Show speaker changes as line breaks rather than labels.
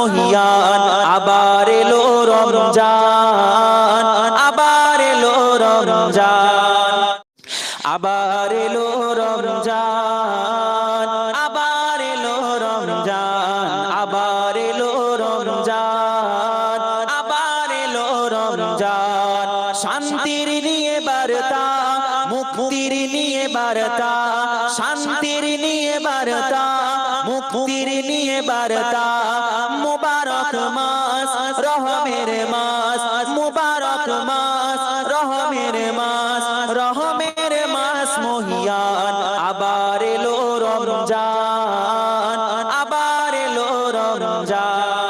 মহিয়ান আবার এলো রমজান, আবার এলো রমজান, আবার এলো রমজান, আবার এলো রমজান, আবার এলো রমজান, আবার এলো রমজান। শান্তির নিয়ে বার্তা, মুক্তির নিয়ে বার্তা, শান্তির নিয়ে বার্তা। মুক্তির নিয়ে বার্তা। মুবারক মাস, রহমের মাস, মুবারক মাস, রহমের মাস রহমের মাস মহিয়ান। আবার এলো রমজান, আবার এলো রমজান।